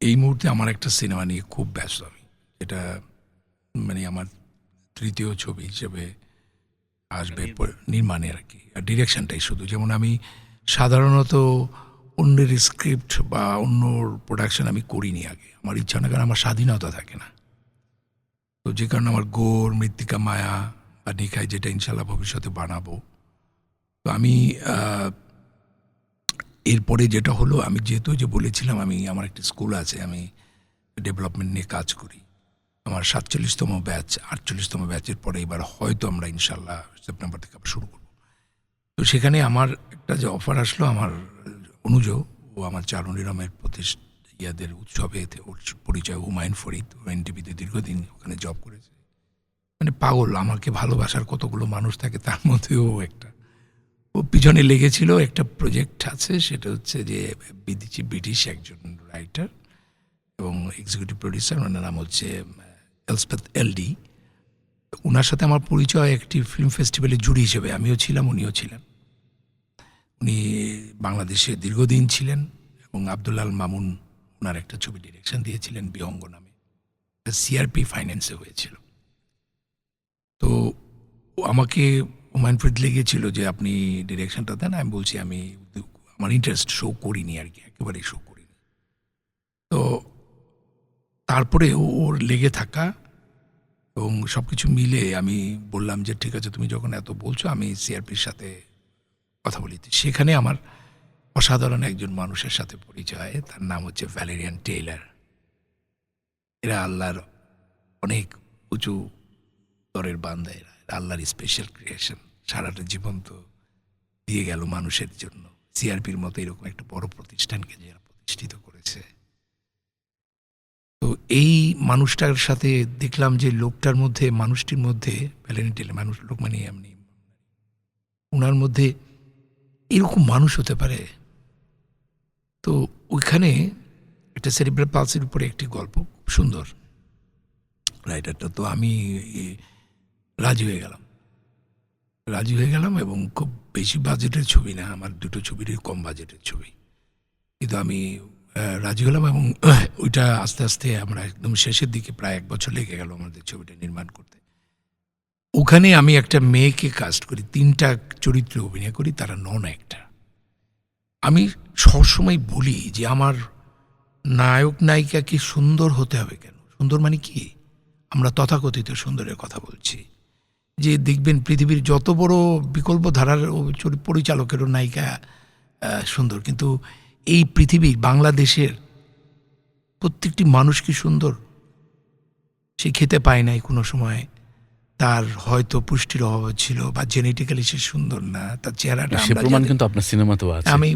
এই মুহূর্তে আমার একটা সিনেমা নিয়ে খুব ব্যস্ত আমি। এটা মানে আমার তৃতীয় ছবি হিসেবে আসবে নির্মাণে। আর কি আর ডিরেকশনটাই শুধু। যেমন আমি সাধারণত অন্যের স্ক্রিপ্ট বা অন্য প্রোডাকশন আমি করিনি আগে। আমার ইচ্ছা না কারণ আমার স্বাধীনতা থাকে না। তো যে কারণে আমার গোর মৃত্তিকা মায়া বা নিখায় যেটা ইনশাল্লাহ ভবিষ্যতে বানাবো। তো আমি এরপরে যেটা হলো, আমি যেহেতু যে বলেছিলাম, আমি, আমার একটি স্কুল আছে, আমি ডেভেলপমেন্ট নিয়ে কাজ করি। আমার সাতচল্লিশতম ব্যাচ আটচল্লিশতম ব্যাচের পরে এবার হয়তো আমরা ইনশাল্লাহ সেপ্টেম্বর থেকে আবার শুরু করব। তো সেখানে আমার একটা যে অফার আসলো, আমার অনুজ, ও আমার চারুনিরমের প্রতিষ্ঠা ইয়াদের উৎসবে ওর পরিচয়, হুমায়ুন ফরিদ, ও এনটিভিতে দীর্ঘদিন ওখানে জব করেছে। মানে পাগল, আমাকে ভালোবাসার কতগুলো মানুষ থাকে, তার মধ্যেও একটা। পিছনে লেগেছিল একটা প্রজেক্ট আছে, সেটা হচ্ছে যে বিদেশি ব্রিটিশ একজন রাইটার এবং এক্সিকিউটিভ প্রডিউসার ওনার নাম হচ্ছে এলসপেথ এলডি ওনার সাথে আমার পরিচয় একটি ফিল্ম ফেস্টিভ্যালে জুড়ি হিসেবে, আমিও ছিলাম, উনিও ছিলেন। উনি বাংলাদেশে দীর্ঘদিন ছিলেন এবং আবদুল্লাল মামুন ওনার একটা ছবি ডিরেকশন দিয়েছিলেন, বিহঙ্গ নামে। সিআরপি ফাইন্যান্সে হয়েছিল। তো আমাকে হুমায়ুন ফরিদ লেগেছিল যে আপনি ডিরেকশনটা দেন, আমি বলছি আমি আমার ইন্টারেস্ট শো করিনি আর কি, একেবারেই শো করিনি। তো তারপরে ওর লেগে থাকা এবং সব কিছু মিলে আমি বললাম যে, ঠিক আছে, তুমি যখন এত বলছো, আমি সিআরপির সাথে কথা বলি। সেখানে আমার অসাধারণ একজন মানুষের সাথে পরিচয়, তার নাম হচ্ছে ভ্যালেরিয়ান টেইলার এরা আল্লাহর অনেক উঁচু দরের এরা এরা। আল্লাহর স্পেশাল ক্রিয়েশন সারাটা জীবন তো দিয়ে গেল মানুষের জন্য। সিআরপির মতো এরকম একটা বড় প্রতিষ্ঠানকে যারা প্রতিষ্ঠিত করেছে। তো এই মানুষটার সাথে দেখলাম যে লোকটার মধ্যে, মানুষটির মধ্যে ভ্যালেন্টাইন মানুষ, লোক মানে এমনি ওনার মধ্যে এরকম মানুষ হতে পারে। তো ওইখানে একটা সেরিব্রাল পালসের উপরে একটি গল্প, খুব সুন্দর। রাইটারটা তো আমি রাজি হয়ে গেলাম। রাজি হয়ে গেলাম এবং খুব বেশি বাজেটের ছবি না, আমার দুটো ছবিরই কম বাজেটের ছবি। কিন্তু আমি রাজি হলাম এবং ওইটা আস্তে আস্তে আমরা একদম শেষের দিকে প্রায় এক বছর লেগে গেল আমাদের ছবিটা নির্মাণ করতে। ওখানে আমি একটা মেয়েকে কাস্ট করি, তিনটা চরিত্রে অভিনয় করি, তারা নন একটা আমি সবসময় বলি যে, আমার নায়ক নায়িকাকে সুন্দর হতে হবে কেন? সুন্দর মানে কি? আমরা তথাকথিত সুন্দরের কথা বলছি। যে দেখবেন পৃথিবীর যত বড় বিকল্প ধারার পরিচালকেরও নায়িকা সুন্দর। কিন্তু এই পৃথিবী বাংলাদেশের প্রত্যেকটি মানুষ কি সুন্দর? সে খেতে পায় নাই কোনো সময়। তার হয়তো পুষ্টির অভাব ছিল বা জেনেটিক্যালি সে সুন্দর না। তার চেহারাটা সে প্রমাণ কিন্তু আপনার সিনেমাতেও আছে। আমি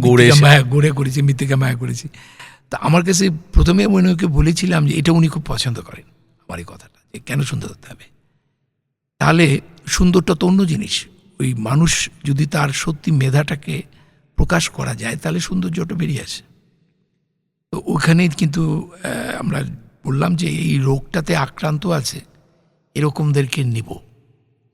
গড়ে মায়া গড়ে করেছি মৃত্তিকা মায়া করেছি। তা আমার কাছে প্রথমে মনে ওকে বলেছিলাম যে এটা উনি খুব পছন্দ করেন। আমার এই কথাটা কেন সুন্দর হতে হবে? তাহলে সুন্দরটা তো অন্য জিনিস। ওই মানুষ যদি তার সত্যি মেধাটাকে প্রকাশ করা যায়, তাহলে সৌন্দর্যটা বেরিয়ে আসে। তো ওখানে কিন্তু আমরা বললাম যে এই রোগটাতে আক্রান্ত আছে, এরকমদেরকে নিব।